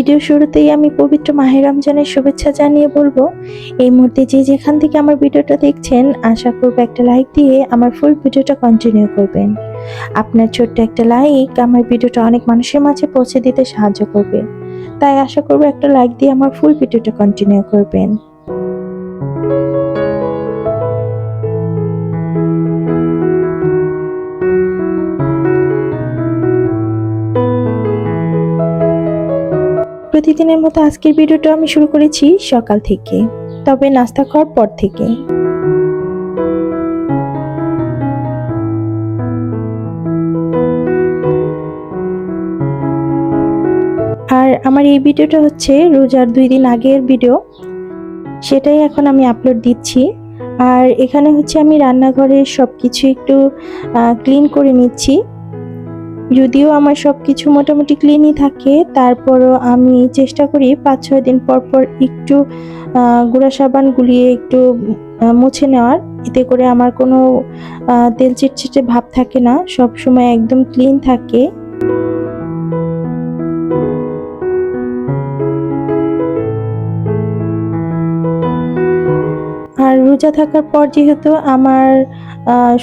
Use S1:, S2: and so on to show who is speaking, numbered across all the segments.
S1: Video শুরুতেই আমি পবিত্র মাহে রমজানের শুভেচ্ছা জানিয়ে বলব, এই মুহূর্তে যে যেখান থেকে আমার ভিডিওটা দেখছেন, আশা করব একটা লাইক দিয়ে আমার ফুল ভিডিওটা কন্টিনিউ করবেন। আপনার ছোট্ট একটা লাইক আমার ভিডিওটা অনেক মানুষের মাঝে পৌঁছে দিতে সাহায্য করবে। তাই আশা করব একটা লাইক দিয়ে আমার ফুল ভিডিওটা কন্টিনিউ করবেন। প্রতিদিনের মতো আজকের ভিডিওটা আমি শুরু করেছি সকাল থেকে, তবে নাস্তা খাওয়ার পর থেকে। আর আমার এই ভিডিওটা হচ্ছে রোজার দুই দিন আগের ভিডিও। সেটাই এখন আমি আপলোড দিচ্ছি। আর এখানে হচ্ছে আমি রান্নাঘরের সব কিছু একটু ক্লিন করে নিচ্ছি। যদিও আমার সব কিছু মোটামুটি ক্লিনই থাকে, তারপরও আমি চেষ্টা করি পাঁচ ছয় দিন পর পর একটু গুঁড়া সাবান গুলিয়ে একটু মুছে নেওয়ার। এতে করে আমার কোনো তেল চিটচিটে ভাব থাকে না সব সময় একদম ক্লিন থাকে। রোজা থাকার পর যেহেতু আমার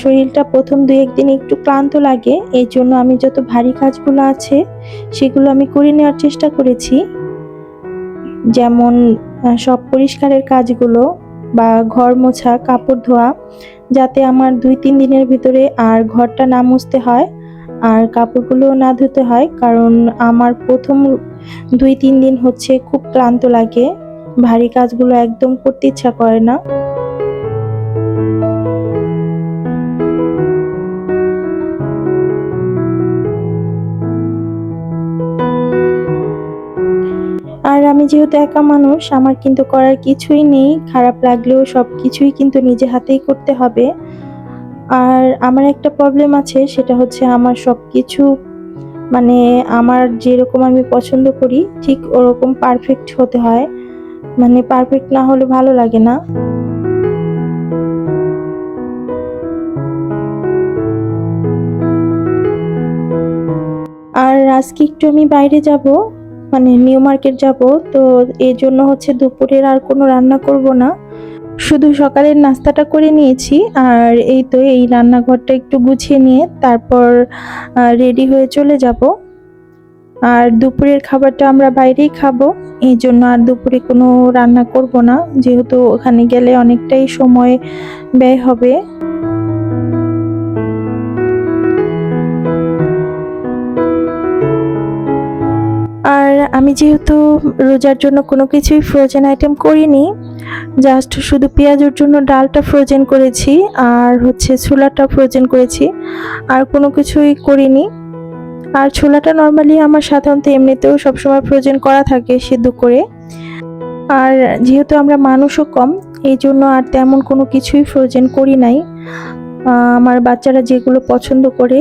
S1: শরীরটা প্রথম দু একদিন একটু ক্লান্ত লাগে, এই জন্য আমি যত ভারী কাজগুলো আছে সেগুলো আমি করে নেওয়ার চেষ্টা করেছি। যেমন সব পরিষ্কারের কাজগুলো বা ঘর মোছা, কাপড় ধোয়া, যাতে আমার দুই তিন দিনের ভিতরে আর ঘরটা না মুছতে হয়, আর কাপড়গুলো না ধুতে হয়, কারণ আমার প্রথম দুই তিন দিন হচ্ছে খুব ক্লান্ত লাগে, ভারী কাজগুলো একদম করতে ইচ্ছা করে না। যেহেতু একা মানুষ, আমার কিন্তু করার কিছুই নেই। খারাপ লাগলেও সব কিছুই কিন্তু নিজে হাতেই করতে হবে। আর আমার একটা প্রবলেম আছে, সেটা হচ্ছে আমার সব কিছু মানে আমার যেরকম আমি পছন্দ করি, ঠিক ওরকম পারফেক্ট হতে হয়। মানে পারফেক্ট না হলে ভালো লাগে না। আর আজকে একটু আমি বাইরে যাব। মানে নিউ মার্কেট যাব, তো এই জন্য হচ্ছে দুপুরের আর কোনো রান্না করব না। শুধু সকালের নাস্তাটা করে নিয়েছি, আর এই তো এই রান্নাঘরটা একটু গুছিয়ে নিয়ে তারপর রেডি হয়ে চলে যাব। আর দুপুরের খাবারটা আমরা বাইরেই খাব, এই জন্য আর দুপুরে কোনো রান্না করব না, যেহেতু ওখানে গেলে অনেকটাই সময় ব্যয় হবে। আমি যেহেতু রোজার জন্য কোনো কিছুই ফ্রোজেন আইটেম করিনি জাস্ট শুধু পেঁয়াজের জন্য ডালটা ফ্রোজেন করেছি আর হচ্ছে ছোলাটা ফ্রোজেন করেছি, আর কোনো কিছুই করিনি। আর ছোলাটা নর্মালি আমার সাধারণত এমনিতেও সবসময় ফ্রোজেন করা থাকে সিদ্ধ করে। আর যেহেতু আমরা মানুষও কম, এই জন্য আর তেমন কোনো কিছুই ফ্রোজেন করি নাই। আমার বাচ্চারা যেগুলো পছন্দ করে,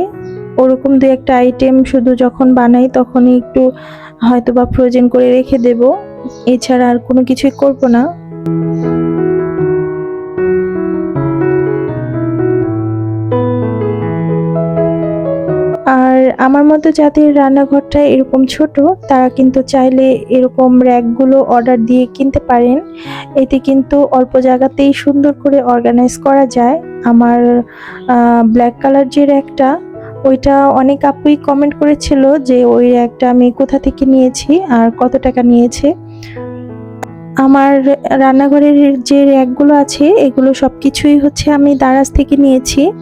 S1: ওরকম দু একটা আইটেম শুধু যখন বানাই তখনই একটু হয়তো বা ফ্রোজেন করে রেখে দেব। এছাড়া আর কোনো কিছুই করব না। আর আমার মতো যাদের রান্নাঘরটা এরকম ছোট, তারা কিন্তু চাইলে এরকম র্যাকগুলো অর্ডার দিয়ে কিনতে পারেন। এতে কিন্তু অল্প জায়গাতেই সুন্দর করে অর্গানাইজ করা যায়। আমার ব্ল্যাক কালার যে র্যাকটা ওইটা অনেক আপুই কমেন্ট করেছিল যে ওই র্যাকটা আমি কোথা থেকে নিয়েছি আর কত টাকা নিয়েছে। আমার রান্নাঘরের যে র্যাকগুলো আছে, এগুলো সব কিছুই হচ্ছে আমি দারাজ থেকে নিয়েছি।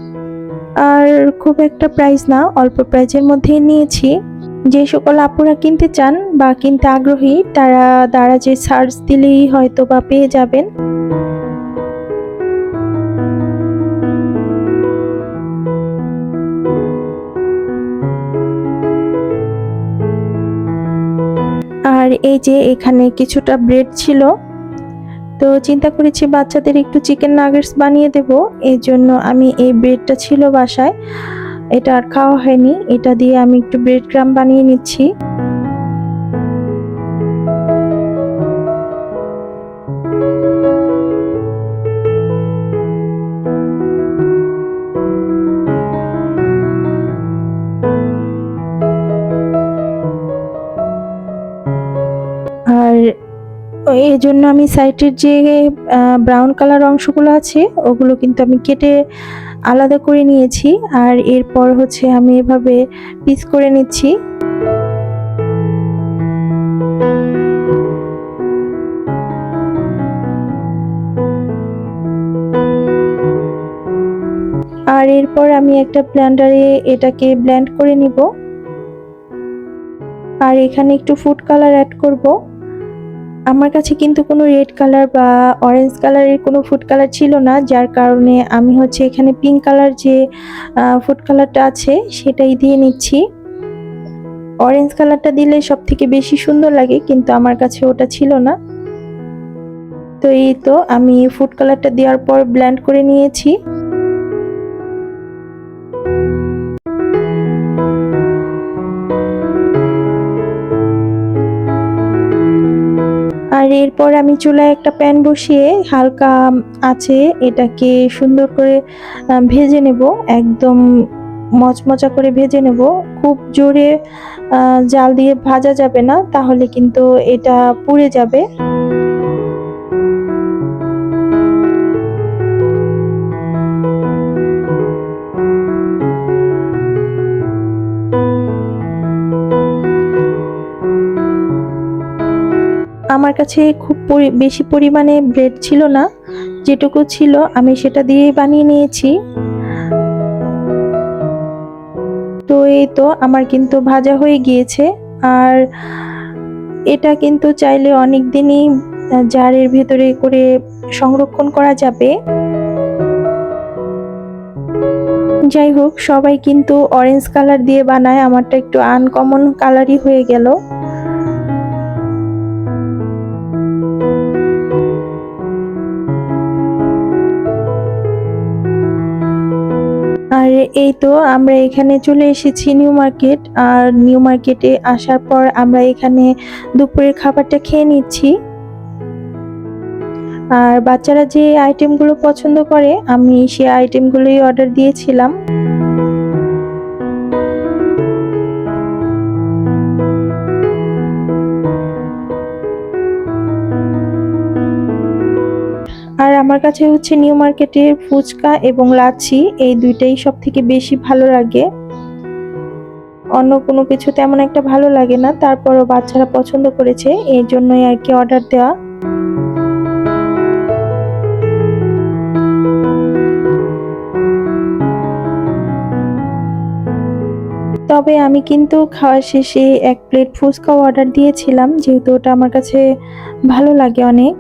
S1: আর খুব একটা প্রাইস না, অল্প প্রাইজের মধ্যেই নিয়েছি। যে সকল আপুরা কিনতে চান বা কিনতে আগ্রহী, তারা দারাজে সার্চ দিলেই হয়তো বা পেয়ে যাবেন। এই যে এখানে কিছুটা ব্রেড ছিল, তো চিন্তা করেছি বাচ্চাদের একটু চিকেন নাগেটস বানিয়ে দেব। এই জন্য আমি এই ব্রেডটা ছিল বাসায়। এটা আর খাওয়া হয়নি। এটা দিয়ে আমি একটু ব্রেড ক্রাম বানিয়ে নিচ্ছি। এই জন্য আমি সাইটের যে ব্রাউন কালার অংশগুলো আছে, ওগুলো কিন্তু আমি কেটে আলাদা করে নিয়েছি। আর এরপর হচ্ছে আমি এভাবে পিস করে নিচ্ছি। আর এরপর আমি একটা ব্লেন্ডারে এটাকে ব্ল্যান্ড করে নিব। আর এখানে একটু ফুড কালার অ্যাড করব। আমার কাছে কিন্তু কোনো রেড কালার বা অরেঞ্জ কালারের কোনো ফুড কালার ছিল না, যার কারণে আমি হচ্ছে এখানে পিঙ্ক কালার যে ফুড কালারটা আছে সেটাই দিয়ে নিচ্ছি। অরেঞ্জ কালারটা দিলে সব থেকে বেশি সুন্দর লাগে, কিন্তু আমার কাছে ওটা ছিল না। তো এই তো আমি ফুড কালারটা দেওয়ার পর ব্ল্যান্ড করে নিয়েছি। আর এরপর আমি চুলায় একটা প্যান বসিয়ে হালকা আছে এটাকে সুন্দর করে ভেজে নেব, একদম মচমচা করে ভেজে নেব। খুব জোরে জাল দিয়ে ভাজা যাবে না, তাহলে কিন্তু এটা পুড়ে যাবে। আমার কাছে খুব বেশি পরিমাণে ব্রেড ছিল না। যেটুকু ছিল, আমি সেটা দিয়েই বানিয়ে নিয়েছি। তো এই তো আমার কিন্তু ভাজা হয়ে গিয়েছে। আর এটা কিন্তু চাইলে অনেক দিনই জারের ভেতরে করে সংরক্ষণ করা যাবে। যাই হোক, সবাই কিন্তু অরেঞ্জ কালার দিয়ে বানায়। আমারটা একটু আনকমন কালারই হয়ে গেল। এই তো আমরা এখানে চলে এসেছি নিউ মার্কেট। আর নিউ মার্কেটে আসার পর আমরা এখানে দুপুরের খাবারটা খেয়ে নিচ্ছি। আর বাচ্চারা যে আইটেমগুলো পছন্দ করে, আমি সেই আইটেমগুলোই অর্ডার দিয়েছিলাম। আর আমার কাছে হচ্ছে নিউ মার্কেটের ফুচকা এবং লাচ্ছি, এই দুইটাই সব থেকে বেশি ভালো লাগে। অন্য কোনো কিছু তেমন একটা ভালো লাগে না, তারপরও বাচ্চারা পছন্দ করেছে, এই জন্যই আর কি অর্ডার দেওয়া। তবে আমি কিন্তু খাওয়া শেষে এক প্লেট ফুচকাও অর্ডার দিয়েছিলাম, যেহেতু ওটা আমার কাছে ভালো লাগে অনেক,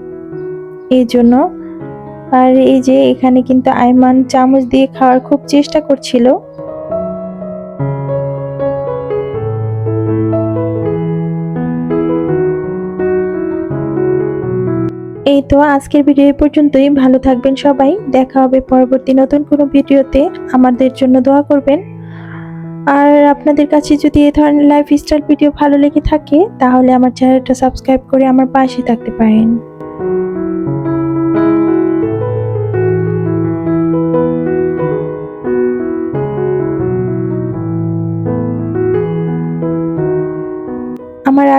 S1: এই জন্য। আর এই যে এখানে কিন্তু আইমান চামচ দিয়ে খাওয়ার খুব চেষ্টা করছিল। এই তো আজকের ভিডিও এই পর্যন্তই। ভালো থাকবেন সবাই। দেখা হবে পরবর্তী নতুন কোনো ভিডিওতে। আমাদের জন্য দোয়া করবেন। আর আপনাদের কাছে যদি এই ধরনের লাইফস্টাইল ভিডিও ভালো লেগে থাকে, তাহলে আমার চ্যানেলটা সাবস্ক্রাইব করে আমার পাশে থাকতে পারেন।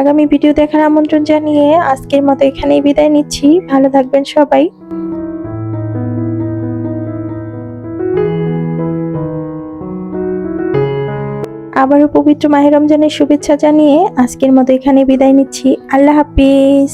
S1: আগামী ভিডিও দেখার আমন্ত্রণ জানিয়ে আজকের মতো এখানেই বিদায় নিচ্ছি। ভালো থাকবেন সবাই। আবারও পবিত্র মাহেরমজানের শুভেচ্ছা জানিয়ে আজকের মতো এখানে বিদায় নিচ্ছি। আল্লাহ হাফিজ।